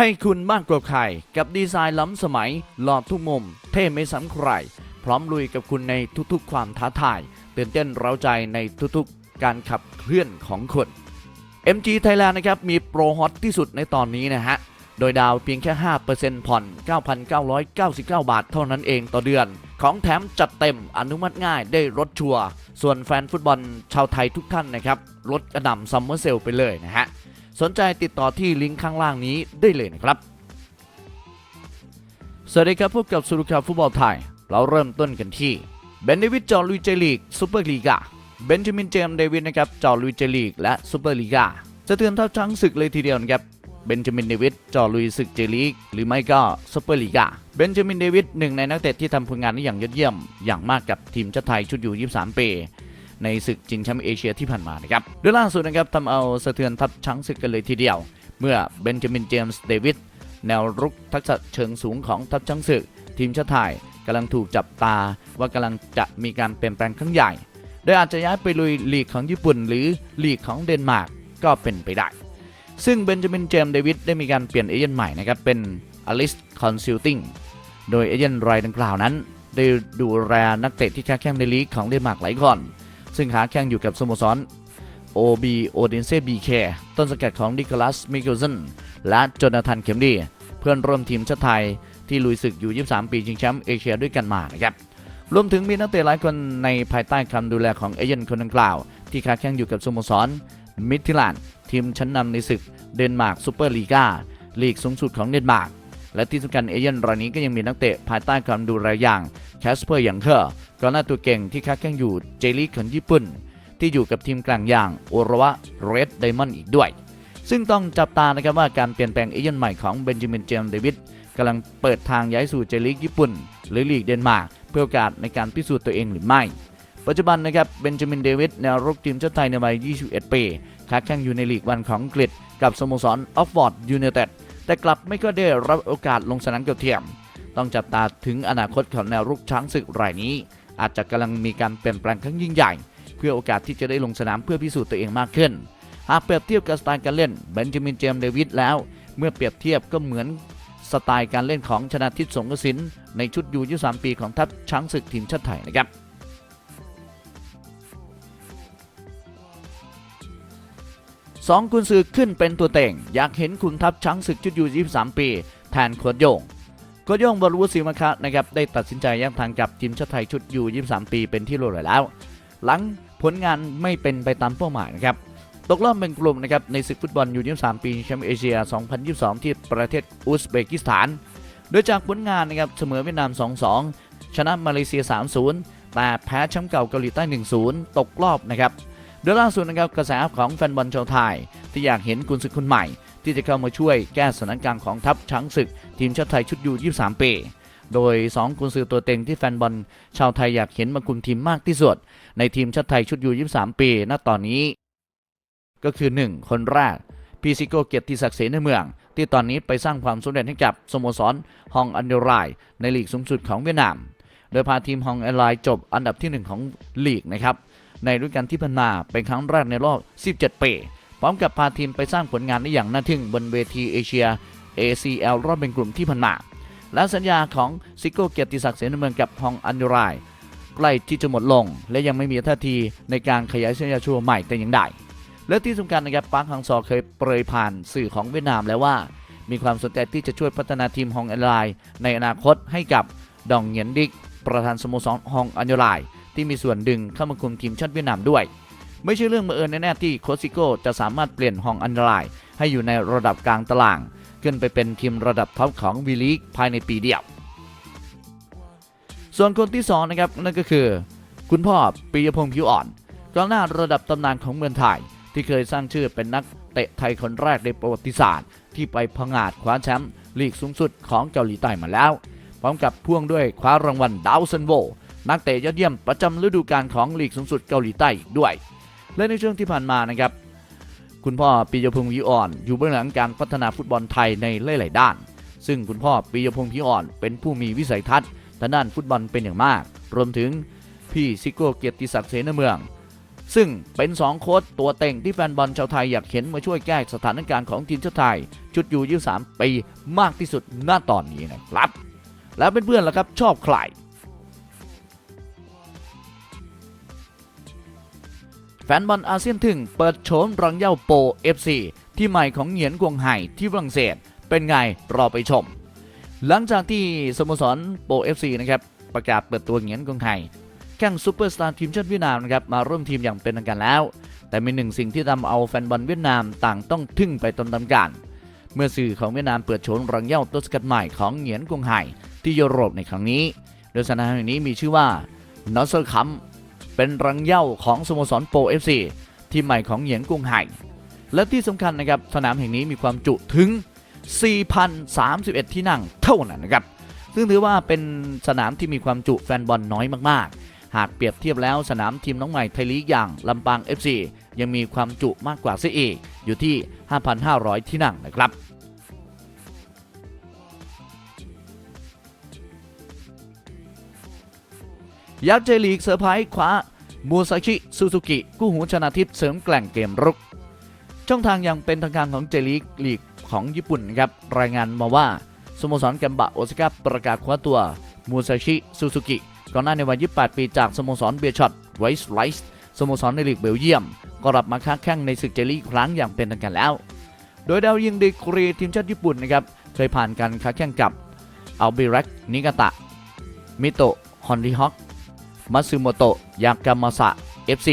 ให้คุณมากกว่าใคร กับดีไซน์ล้ำสมัยหลอดทุกมุม เท่ไม่ซ้ำใคร พร้อมลุยกับคุณในทุกๆ ความท้าทายตื่นเต้นเร้าใจในทุกๆ การขับเคลื่อนของคน MG Thailand นะครับมีโปรฮอตที่สุดในตอนนี้นะฮะ โดยดาวเพียงแค่ 5%ผ่อน 9,999 บาทเท่านั้นเองต่อเดือน ของแถมจัดเต็มอนุมัติง่ายได้รถชัวร์ส่วนแฟนฟุตบอลชาวไทยทุกท่านนะครับลดกระหน่ำซัมเมอร์เซลไปเลยนะฮะ สนใจติดต่อที่ลิงก์ข้างล่างนี้ได้เลยนะครับ สวัสดีครับพบกับสุรุคาฟุตบอลไทย เราเริ่มต้นกันที่เบนเดวิดจอลุยเจลีกซูเปอร์ลีกาเบนจามินเจมส์เดวิดนะครับจอลุยเจลีกและซูเปอร์ลีกาจะเตือนทัพช้างศึกเลยทีเดียวนะครับเบนจามินเดวิดจอลุยศึกเจลีกหรือไม่ก็ซูเปอร์ลีกาเบนจามินเดวิดหนึ่งในนักเตะที่ทำผลงานได้อย่างยอดเยี่ยม อย่างมากกับทีมชาติไทยชุดอยู่ 23 ปี ในศึกชิงแชมป์เอเชียที่ผ่านมานะครับโดยล่าสุดนะครับทำเอาสะเทือนทัพช้างศึกกันเลยทีเดียว เมื่อเบนจามินเจมส์เดวิดแนวรุกทักษะเชิงสูงของทัพช้างศึก ทีมชาติไทยกำลังถูกจับตาว่ากำลังจะมีการเปลี่ยนแปลงครั้งใหญ่ โดยอาจจะย้ายไปลุยลีกของญี่ปุ่น หรือลีกของเดนมาร์กก็เป็นไปได้ ซึ่งเบนจามินเจมส์เดวิดได้มีการเปลี่ยนเอเจนต์ใหม่นะครับเป็น Alice Consulting โดยเอเจนต์รายดังกล่าวนั้น ได้ดูแลนักเตะที่ค้าแข่งในลีกของเดนมาร์กหลายคน ซึ่งค้าแข่งอยู่กับสโมสร OB o d e n s e BK ต้นสังกัดของดิคลัสมิเคิลสันและจนาธานเข็มดี เพื่อนร่วมทีมชาติไทยที่ลุยศึกอยู่ 23 ปีชิงแชมป์เอเชียด้วยกันมานะครับรวมถึงมีนักเตะหลายคนในภายใต้คำดูแลของเอเจนต์คนดังกล่าว ที่ค้าแข่งอยู่กับสโมสรมิดทิแลนทีมชั้นนำในศึกเดนมาร์กซูเปอร์ลีกาลีกสูงสุดของเดนมาร์กและที่สำคัญเอเจนต์รายนี้ก็ยังมีนักเตะภายใต้ความดูแลอย่างแคสเปอร์ย่างเคอร์ กองหน้าตัวเก่งที่ค้าแข่งอยู่เจลีกของญี่ปุ่น ที่อยู่กับทีมกลางอย่างโอรวะเรดไดมอนด์อีกด้วย ซึ่งต้องจับตานะครับว่าการเปลี่ยนแปลงเอเจนใหม่ของเบนจามินเจมส์เดวิดกำลังเปิดทางย้ายสู่เจลีกญี่ปุ่น หรือลีกเดนมาร์กเพื่อโอกาสในการพิสูจน์ตัวเองหรือไม่ปัจจุบันนะครับเบนจามินเดวิดแนวรุกทีมชาติไทยในวัย 21 ปีค้าแข่งอยู่ในลีกวันของอังกฤษกับสโมสรออฟฟอร์ดยูไนเต็ดแต่กลับไม่ก็ได้รับโอกาสลงสนามเกับเทียม ต้องจับตาถึงอนาคตของแนวรุกช้างศึกรายนี้ อาจจะกำลังมีการเปลี่ยนแปลงครั้งยิ่งใหญ่ เพื่อโอกาสที่จะได้ลงสนามเพื่อพิสูจน์ตัวเองมากขึ้น หากเปรียบเทียบกับสไตล์การเล่นเบนจามินเจมส์เดวิดแล้ว เมื่อเปรียบเทียบก็เหมือนสไตล์การเล่นของชนะทิพย์สงกสินในชุดยู23ปีของทัพช้างศึกทีมชาติไทยนะครับสองกุนซือขึ้นเป็นตัวเต่ง อยากเห็นคุณทัพช้างศึกชุดยู23ปี แทนโคดโยง โคดโยงบรรลุศิมคะนะครับได้ตัดสินใจแยกทางกับทีมชาติไทยชุดยู23 ปีเป็นที่รู้เลยแล้ว หลังผลงานไม่เป็นไปตามเป้าหมายนะครับตกรอบเป็นกลุ่มนะครับในศึกฟุตบอลยู23 ปีแชมป์เอเชีย 2022 ที่ประเทศอุซเบกิสถาน โดยจากผลงานนะครับเสมอเวียดนาม 2-2 ชนะมาเลเซีย 3-0 แต่แพ้แชมป์เก่าเกาหลีใต้ 1-0 ตกรอบนะครับโดยล่าสุดนะครับกระแสของแฟนบอลชาวไทย ที่อยากเห็นกุนศึกคนใหม่ ที่จะเข้ามาช่วยแก้สถานการณ์ของทัพช้างศึก ทีมชาติไทยชุดยู23 ปี โดย 2 กุนซือตัวเต็งที่แฟนบอลชาวไทยอยากเห็นมาคุมทีมมากที่สุด ในทีมชาติไทยชุดยู23 ปี ณ ตอนนี้ ก็คือ 1 คนแรกพีซิโกเกียรติศักดิ์เสนในเมือง ที่ตอนนี้ไปสร้างความสำเร็จให้กับสโมสรฮองอันเดอร์ไรในลีกสูงสุดของเวียดนาม โดยพาทีมฮองอันเดอร์ไรจบอันดับที่ 1 ของลีกนะครับในฤดูกาลที่ผ่านมาเป็นครั้งแรกในรอบ 17 ปี พร้อมกับพาทีมไปสร้างผลงานได้อย่างน่าทึ่งบนเวทีเอเชีย ACL รอบเป็นกลุ่มที่ผ่านมาและสัญญาของซิโก้เกียรติศักดิ์เสนเมืองกับฮองอันดูไรใกล้ที่จะหมดลง และยังไม่มีท่าทีในการขยายสัญญาชัวใหม่แต่อย่างใดและที่สำคัญนะครับปาร์คฮังซอเคยเปรยผ่านสื่อของเวียดนามแล้วว่า มีความสนใจที่จะช่วยพัฒนาทีมฮองอันดูไรในอนาคตให้กับดองเหงียนดิกประธานสโมสรฮองอันดูไรที่มีส่วนดึงเข้ามาคุมทีมชาติเวียดนามด้วย ไม่ใช่เรื่องบังเอิญแน่ๆที่โคชซิโก้จะสามารถเปลี่ยนฮองอันดูไราย ให้อยู่ในระดับกลางตาราง ขึ้นไปเป็นทีมระดับท็อปของวีลีกภายในปีเดียว ส่วนคนที่2นะครับนั่นก็คือ คุณพ่อปิยพงษ์ผิวอ่อนกองหน้าระดับตำนานของเมืองไทย ที่เคยสร้างชื่อเป็นนักเตะไทยคนแรกในประวัติศาสตร์ ที่ไปพงาดคว้าแชมป์ลีกสูงสุดของเกาหลีใต้มาแล้ว พร้อมกับพ่วงด้วยคว้ารางวัลดาวซันโวนักเตะยอดเยี่ยมประจำฤดูกาลของลีกสูงสุดเกาหลีใต้อีกด้วย และในช่วงที่ผ่านมานะครับ คุณพ่อปิยพงษ์ผิวอ่อน อยู่เบื้องหลังการพัฒนาฟุตบอลไทยในหลาย ๆ ด้าน ซึ่งคุณพ่อปิยพงษ์ผิวอ่อน เป็นผู้มีวิสัยทัศน์ทางด้านฟุตบอลเป็นอย่างมาก รวมถึงพี่ซิโก้เกียรติศักดิ์เสนเมือง ซึ่งเป็น2โค้ชตัวเต็งที่แฟนบอลชาวไทยอยากเห็นมาช่วยแก้สถานการณ์ของทีมชาติไทย ชุดยู23ปีมากที่สุดณตอนนี้นะครับ แล้วเพื่อนๆล่ะครับชอบใคร แฟนบอลอาเซียนถึงเปิดโฉมรังเย่าโป FC ที่ใหม่ของเหงียนกวงไห่ที่ฝรั่งเศส เป็นไงรอไปชม หลังจากที่สโมสรโป FC นะครับประกาศเปิดตัวเหงียนกวงไห่แข่งซูเปอร์สตาร์ทีมชาติเวียดนามนะครับมาร่วมทีมอย่างเป็นทางการแล้ว แต่มีหนึ่งสิ่งที่ทำเอาแฟนบอลเวียดนามต่างต้องทึ่งไปตามๆกันเมื่อสื่อของเวียดนามเปิดโฉมรังเย่าตัวสกัดใหม่ของเหงียนกวงไห่ที่ยุโรปในครั้งนี้ โดยสนามแห่งนี้มีชื่อว่านอสเซอร์คัม เป็นรังเย้าของสโมสรโปรเอฟซีทีมใหม่ของเหยียนกุ้งไห่และที่สำคัญนะครับสนามแห่งนี้มีความจุถึง 4,031 ที่นั่งเท่านั้นนะครับ ซึ่งถือว่าเป็นสนามที่มีความจุแฟนบอลน้อยมากๆ หากเปรียบเทียบแล้วสนามทีมน้องใหม่ไทยลีกอย่างลำปาง FC ยังมีความจุมากกว่าเสียอีกอยู่ที่ 5,500 ที่นั่งนะครับ ยักษ์เจลีกเซอร์ไพรส์คว้ามูซาชิซูซูกิกู้หูชนะทิพย์เสริมแกล่งเกมรุก ช่องทางยังเป็นทางการของเจลีกลีกของญี่ปุ่นครับรายงานมาว่าสโมสรแกมบะโอซาก้าประกาศคว้าตัวมูซาชิซูซูกิก่อนหน้าในวัย 28 ปีจากสโมสรเบียช็อตไวส์ไลส์สโมสรในลีกเบลเยียม ก็รับมาค้าแข่งในศึกเจลีกครั้งอย่างเป็นทางการแล้ว โดยดาวยิงดีกรีทีมชาติญี่ปุ่นนะครับเคยผ่านการค้าแข่งกับอัลบิรักนิกาตะมิโตะฮอนริฮอก มัตสึโมโตะยากามาสะ FC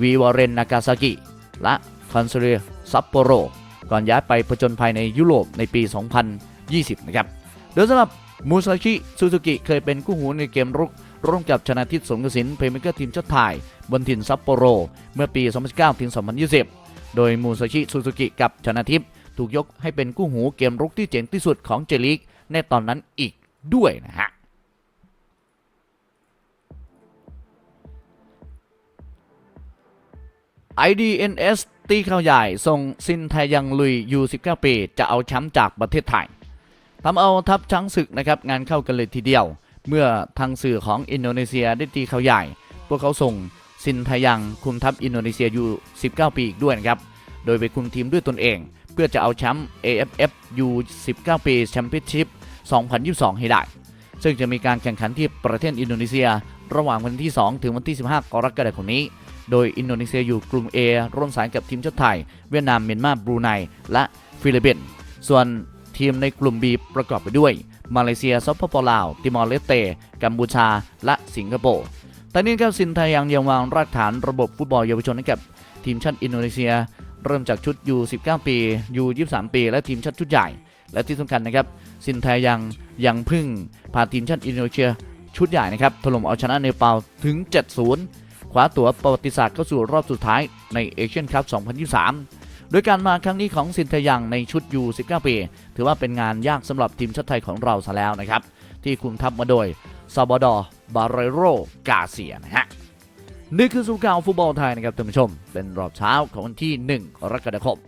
วีวอเรนนากาซากิ และคอนเซเรียซัปโปโร ก่อนย้ายไปผจญภัยในยุโรปในปี 2020 นะครับ โดยสำหรับมูซาชิซูซูกิเคยเป็นกู้หูในเกมรุกร่วมกับชนะทิพย์สงกระสินเพลย์เมกเกอร์ทีมชาติไทย บนถิ่นซัปโปโร เมื่อปี 2019 ถึง 2020 โดยมูซาชิซูซูกิกับชนะทิพย์ถูกยกให้เป็นกู้หูเกมรุกที่เจ๋งที่สุดของเจลีกในตอนนั้นอีกด้วยนะฮะ IDNS ตีข่าวใหญ่ส่งซินไทยังลุยยู19 ปี จะเอาแชมป์จากประเทศไทยทำเอาทัพช้างศึกนะครับงานเข้ากันเลยทีเดียว เมื่อทางสื่อของอินโดนีเซียได้ตีข่าวใหญ่ พวกเขาส่งซินไทยังคุมทัพอินโดนีเซียยู19 ปีอีกด้วยนะครับโดยไปคุมทีมด้วยตนเอง เพื่อจะเอาแชมป์ AFF U19 ปีแชมเปี้ยนชิพ 2022 ให้ได้ ซึ่งจะมีการแข่งขันที่ประเทศอินโดนีเซีย ระหว่างวันที่ 2 ถึงวันที่ 15 กรกฎาคมนี้ โดยอินโดนีเซียอยู่กลุ่ม A ร่วมสายกับทีมชาติไทย เวียดนามเมียนมาบรูไนและฟิลิปปินส์ส่วนทีมในกลุ่ม B ประกอบไปด้วย มาเลเซียสปปลาว ติมอร์เลสเต กัมพูชา และสิงคโปร์แต่นี่ครับสินไทยยังยังวางรากฐานระบบฟุตบอลเยาวชนให้กับทีมชาติอินโดนีเซีย เริ่มจากชุด U19 ปี U23 ปี และทีมชาติชุดใหญ่ และที่สำคัญนะครับสินไทยยังยังพึ่งพาทีมชาติอินโดนีเซียชุดใหญ่นะครับถล่มเอาชนะเนปาลถึง 7-0 คว้าตั๋วประวัติศาสตร์เข้าสู่รอบสุดท้ายในเอเชียนคัพ 2023 โดยการมาครั้งนี้ของสินทยังในชุด U19 ปี ถือว่าเป็นงานยากสำหรับทีมชาติไทยของเราซะแล้วนะครับ ที่คุมทัพมาโดยซาบดอร์บาเรโรกาเซียนะฮะนี่คือสุข่าวฟุตบอลไทยนะครับท่านผู้ชม เป็นรอบเช้าของวันที่ 1 กรกฎาคม